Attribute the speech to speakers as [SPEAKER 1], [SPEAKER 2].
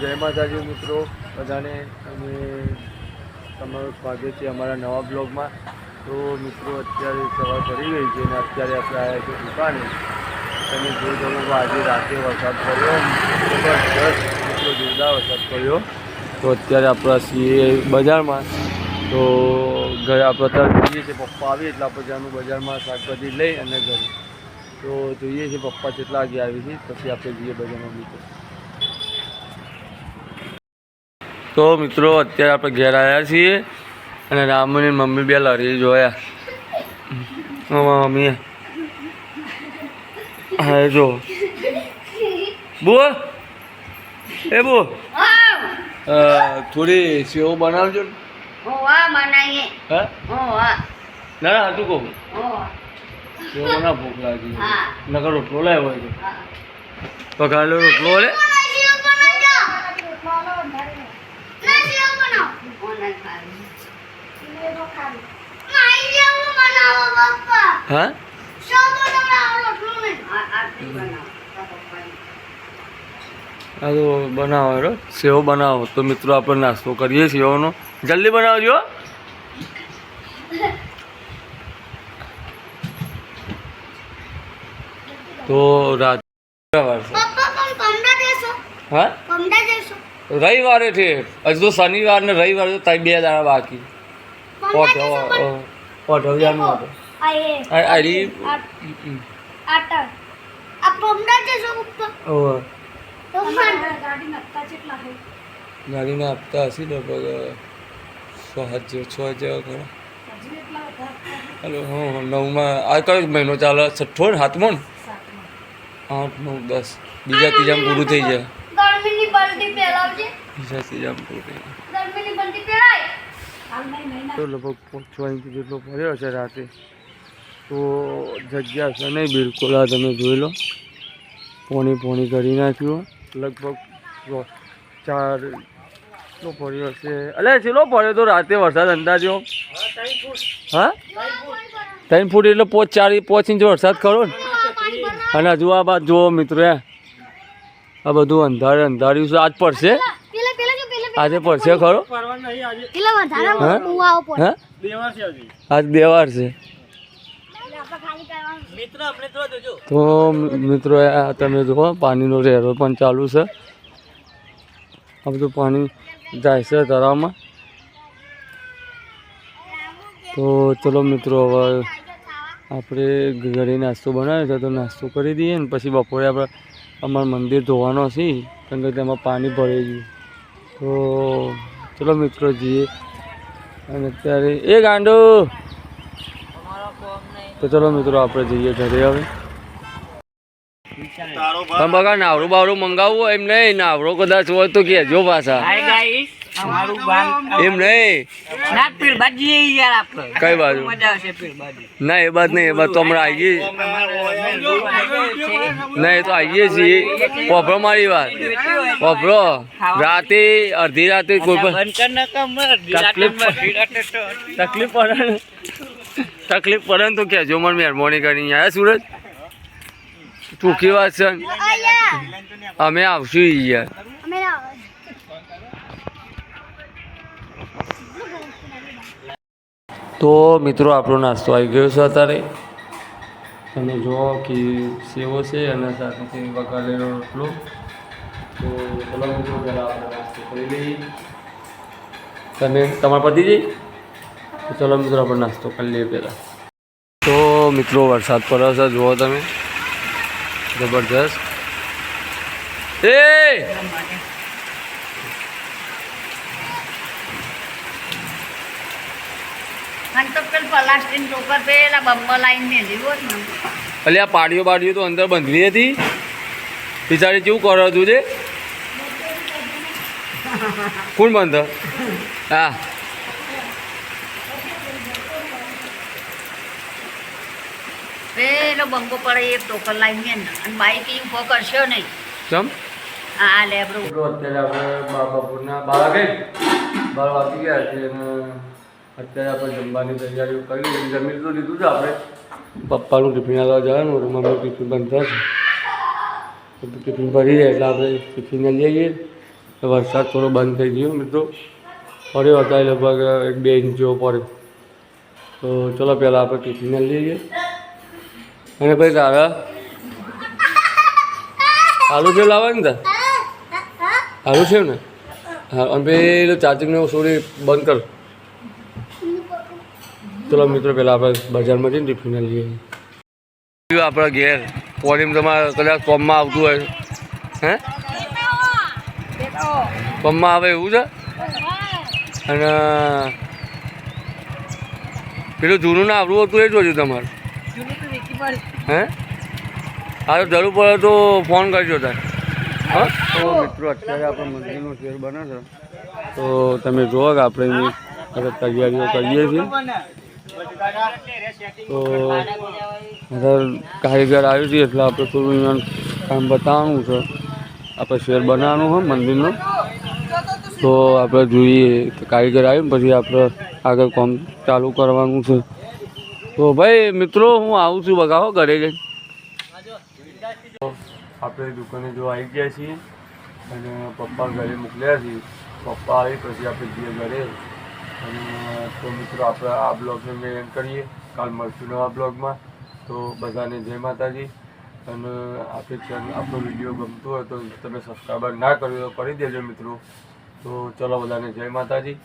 [SPEAKER 1] જય માતાજી મિત્રો. બધાને અને તમારું સ્વાગત છે અમારા નવા બ્લોગમાં. તો મિત્રો, અત્યારે સવાર કરી ગઈ છે અને અત્યારે આપણે આવ્યા છે દુકાને તમે જોઈ જવું આજે રાતે વરસાદ પડ્યો. જબરદસ્ત મિત્રો જોરદાર વરસાદ પડ્યો. તો અત્યારે આપણા છીએ બજારમાં. તો ઘરે આપણે અત્યારે જઈએ છીએ, પપ્પા આવીએ એટલે આપણે જાનું બજારમાં શાકભાજી લઈ અને ઘરે. તો જોઈએ છીએ પપ્પા કેટલા વાગે આવી છે. પછી આપણે જઈએ બજારમાં મિત્રો. તો મિત્રો અત્યારે આપણે ઘેર આવ્યા છીએ અને રામની મમ્મી બે લડી જોયા. મારા મમ્મીએ. હા જો. બો એ બો થોડી સેવ બનાવજો ને. હા ના ના હતું કહું. સેવ ના ભૂખ લાગી. નકર રોટલો લાવ્યો હોય તો. રોટલો લે. હા? તો બનાવો હેરો સેવ બનાવો. તો મિત્રો આપણે નાસ્તો કરીએ સેવનો. જલ્દી બનાવજો. તો રાત હા? રવિવારે છે. હજુ તો શનિવાર ને રવિવાર તો તઈ બે દાડા બાકી. ઓહ ગાડીના હપ્તા હશે લગભગ છ હજાર છ હજાર ખરા. હલો હા હા, નવમાં આ કયો મહિનો ચાલે? છઠ્ઠો ને સાતમો ને? આઠ નવ દસ. બીજા ત્રીજામાં પૂરું થઈ જાય.
[SPEAKER 2] બલ્ટી પેલાવજે
[SPEAKER 1] બીજા ત્રીજામાં પૂરું
[SPEAKER 2] ગરમીની બલ્ટી પેલાય
[SPEAKER 1] તો લગભગ પાંચ છ ઇંચ જેટલો પડ્યો છે રાતે તો જગ્યા છે નહીં બિલકુલ. આ તમે જોઈ લો. પોણી પોણી કરી નાખ્યું. લગભગ ચાર કેટલો પડ્યો છે અલે ચેલો પડ્યો તો રાતે વરસાદ અંદાજો. હા? ત્રણ ફૂટ એટલે પોચ ચાર પોચ ઇંચ વરસાદ ખરો ને. અને હજુ આ બાદ જુઓ મિત્રો એ આ બધું અંધારે અંધાર્યું છે. આજ પડશે?
[SPEAKER 2] પેલા પેલા જો પેલા
[SPEAKER 1] આજે પડશે ખરો? આજ દેવાર છે
[SPEAKER 2] આપણે ખાલી કરવાનું
[SPEAKER 1] તો મિત્રો આ તમે જુઓ પાણીનો રેરો પણ ચાલુ છે. આ બધું પાણી જાય છે તળાવમાં. તો ચલો મિત્રો હવે આપણે ઘરે નાસ્તો બનાવ્યો છે તો નાસ્તો કરી દઈએ ને પછી બપોરે આપણે અમારું મંદિર ધોવાનો છે કારણ કે તેમાં પાણી ભરાઈ ગયું. તો ચલો મિત્રો જઈએ. અને અત્યારે એ ગાંડો! તો ચલો મિત્રો આપણે જઈએ ઘરે હવે. બગા નાવરું બાવરું મંગાવવું એમ નહીં નાવરો કદાચ હોય તો કહેજો પાછા. એમ નહીં. કઈ બાજુ?
[SPEAKER 3] મજા આવશે પીર બાજી
[SPEAKER 1] ના એ બાદ નહીં એ બાદ તો હમણાં આવીએ ના એ તો આવીએ છીએ. પોપરો મારી વાત. પોપરો રાતે અડધી રાતે કોઈ પણ
[SPEAKER 3] કર
[SPEAKER 1] તકલીફ તકલીફ પડે તકલીફ પડે તો કહેજો મને મહેરબાની કરીને આયા સુરત? ટૂંકી વાત છે? અમે આવશું યાર. તો મિત્રો, આપણો નાસ્તો આવી ગયો છે અત્યારે. તમે જુઓ કે સેવો છે અને સાથે વગાડેલો રોટલો. તો ચલો મિત્રો, પહેલાં આપણે નાસ્તો કરી લઈએ. તમે, તમારા પતિ જઈ તો ચલો મિત્રો, આપણે નાસ્તો કરી લઈએ પહેલાં. તો મિત્રો, વરસાદ પડ્યો છે, જુઓ તમે. જબરજસ્ત. એ
[SPEAKER 2] અને તો પેલ પ્લાસ્ટિક ટોકર પેલા બમ્બા લાઈન ને લીધો ને
[SPEAKER 1] અલી આ પાડીઓ બાડીઓ તો અંદર બંધવી હતી. બિચારી કેવું કરો તું છે કોણ બંધ? હા.
[SPEAKER 2] પેલો બંબો પડે એ ટોકર લાઈન ને અને બાઈક એ ઊભો કરશો નહીં.
[SPEAKER 1] ચમ?
[SPEAKER 2] હા
[SPEAKER 1] લેબરો. અત્યારે આપણે બાપુના બાર ગઈ વાગી ગયા છે અત્યારે આપણે જમવાની તૈયારીઓ કરી લીધી. જમી તો લીધું છે આપણે. પપ્પાનું ટિફિન આવવા જવાનું હતું ટિફિન બંધ તો ટિફિન ભરી જાય એટલે આપણે ટિફિન લઈ જઈએ વરસાદ થોડો બંધ થઈ ગયો, મિત્રો. પડ્યો હતા લગભગ એક બે ઇંચ જેવો પડ્યો. તો ચલો પહેલાં આપણે ટિફિન લઈ જઈએ અને ભાઈ તારા આલુ છે લાવવા ને આલુ છે ને? હા, અને પેલું ચાર્જિંગને સોરી બંધ કર. ચલો મિત્રો પહેલાં આપણે બજારમાં જઈને ટિફિન લઈએ. આપણા ઘેર. પોલીમ તમારે કદાચ કોમમાં આવતું હોય. હે? કોમમાં આવે એવું છે? અને પેલું જૂનું ના આવડું હતું એ જોજો તમારે. હે? હા તો જરૂર પડે તો ફોન કરજો તાર. હા? તો મિત્રો, અત્યારે આપણે મંદિરનો શેર બને છે તો તમે જુઓ કે આપણે એની તૈયારીઓ કરીએ છીએ. તો અગર કારીગર આવ્યું છે એટલે આપણે થોડું કામ બતાવવાનું છે. આપણે શેર બનાવવાનું હોય મંદિરનું. તો આપણે જોઈએ કારીગર આવ્યું ને પછી આપણે આગળ કામ ચાલુ કરવાનું છે. તો ભાઈ, મિત્રો, હું આવું છું બગાવો ઘરે જઈ આપણે દુકાને જો આવી ગયા છીએ અને પપ્પા ઘરે મોકલ્યા છીએ પપ્પા આવી પછી આપણે જઈએ ઘરે. અને તો મિત્રો આપણે આ બ્લોગને એન્ડ કરીએ. કાલ મળશું નવા બ્લોગમાં. તો બધાને જય માતાજી. અને આપણે ચેનલ આપણો વીડિયો ગમતો હોય તો તમે સબસ્ક્રાઈબર ના કર્યો તો કરી દેજો મિત્રો. તો ચલો બધાને જય માતાજી.